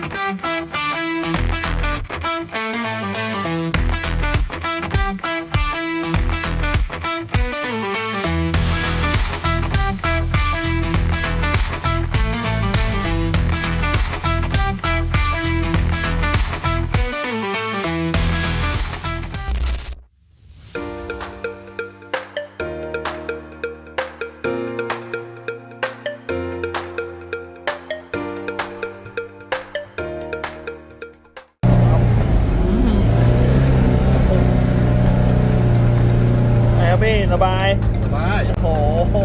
ไสบายสบายโอ้โห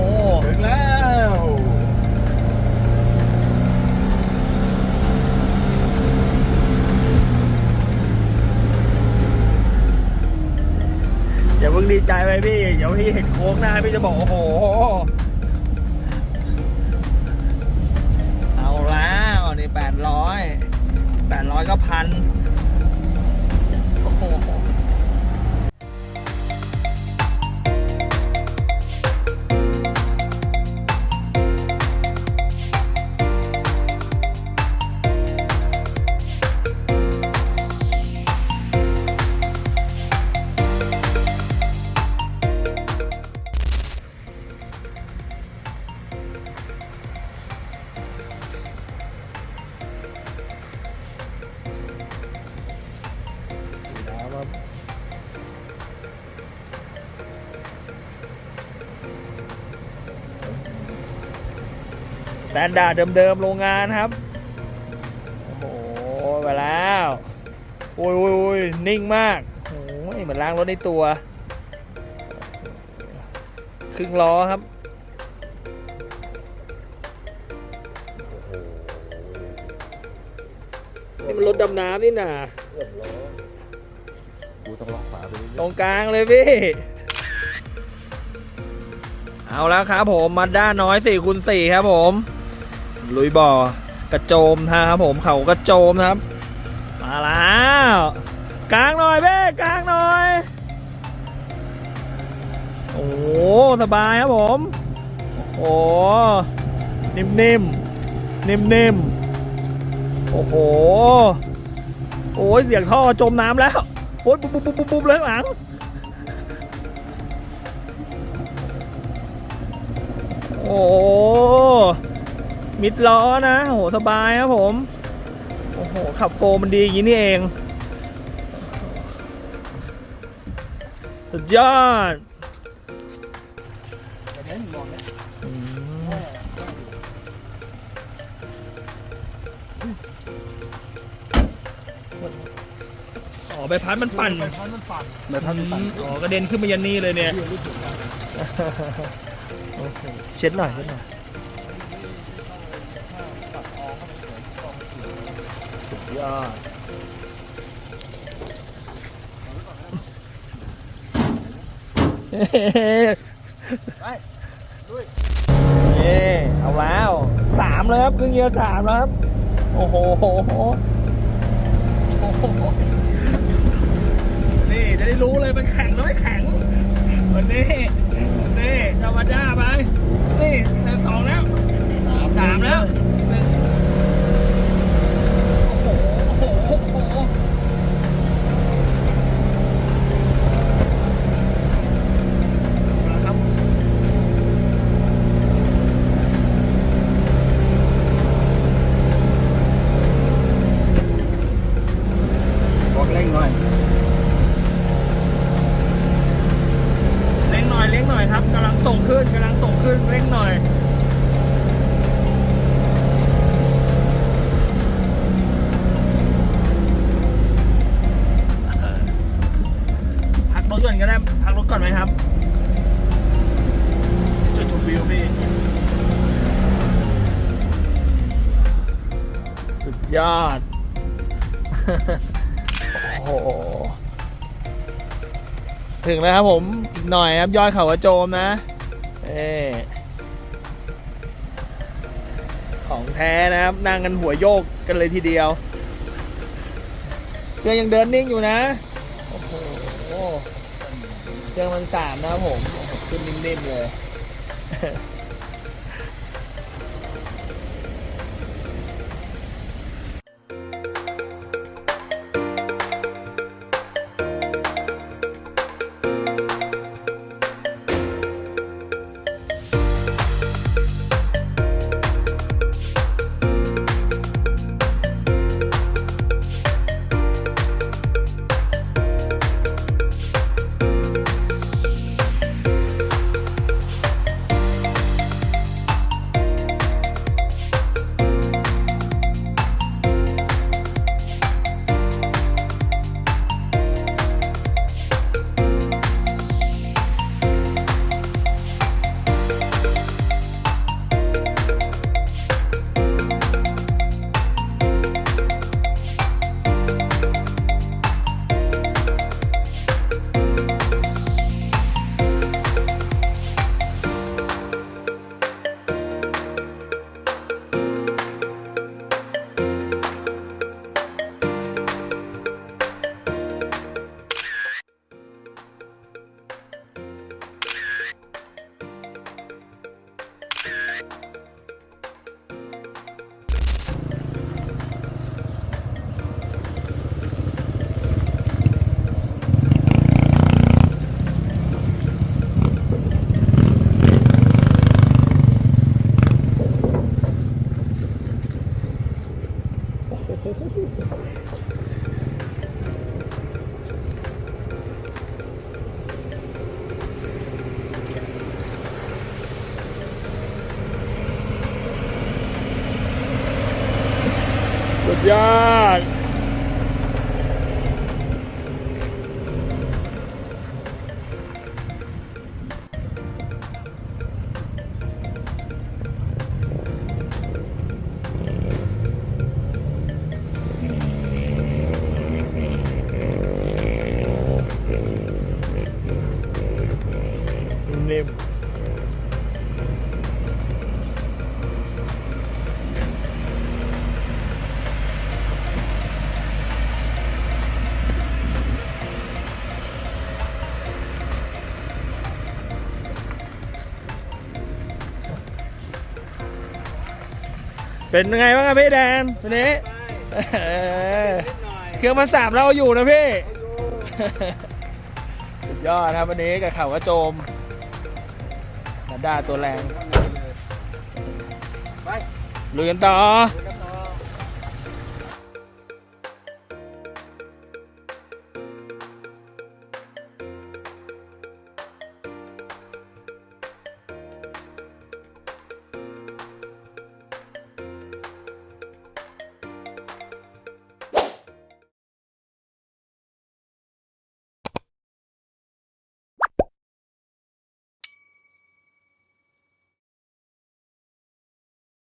ถึงแล้วอย่าเพิ่งดีใจไปพี่เดี๋ยวพี่เห็นโค้งหน้าพี่จะบอกโอ้โหเอาแล้วนี่แปดร้อยแปดร้อยก็พัน แตนดาร์ดเดิมๆโรงงานครับ โอ้โหไปแล้วโอ้ยโอ้ยโอ้ยนิ่งมากโอ้ยเหมือนล้างรถในตัว ครึ่งล้อครับนี่มันรถดำน้ำนี่น่ะเรียบร้อยกูต้องล็อกฝาไปเรื่ตรอยงกลางเลยพี่ เอาแล้วครับผมมาด้าน้อย4คูณ4ครับผม ลุยบ่อกระโจมนะครับผมเขากระโจมนะครับ มาแล้วกลางหน่อยเบ้กลางหน่อย โอ้สบายครับผม โอ้นิ่มนิ่มนิ่มนิ่มโอ้โหโอ้ยเสียงท่อจมน้ำแล้วโอ้ยปุ๊บปุ๊บปุ๊บปุ๊บเลยข้างหลังโอ้ มิดล้อนะโอ้โหสบายครับผม โอ้โห ขับโฟร์มันดีอย่างนี้นี่เอง สุดยอดๆแต่เน้นมองนะอืมอ๋อใบพัดมันปั่นใบพัดมันปั่นใบพัดมันปั่นอ๋อกระเด็นขึ้นมายันนี่เลยเนี่ยที่รู้สึกว่าเช็ดหน่อยเช็ดหน่อยสุด ยอดเฮ้ไปลุยนี่เอาแล้วสามเลยครับครึ่งเยียสามแล้วครับ โอ้โห นี่จะได้รู้เลยมันแข็งหรือไม่แข็งวันนี้นี่ธรรมดาไป นี่สองแล้วสามแล้ว งขึ้นกำลังส่งขึ้นเร่งหน่อยพักรถก่อนก็ได้พักรถก่อนไหมครับ จุดชมวิวพี่สุดยอด โอ้โหถึงแล้วครับผม อีกหน่อยครับยอดเขากระโจมนะ เอของแท้นะครับ นั่งกันหัวโยกกันเลยทีเดียวเครื่องยังเดินนิ่งอยู่นะ โอ้โหเครื่องมันสามนะครับผม ขึ้นนิ่มๆเลย สุ เป็นยังไงบ้างครับพี่แดนวันนี้เออเครื่องมันสามเราอยู่นะพี่ สุดยอดครับวันนี้กับข่าวกระโจมมาด้าตัวแรง ไปลุยกันต่อกัน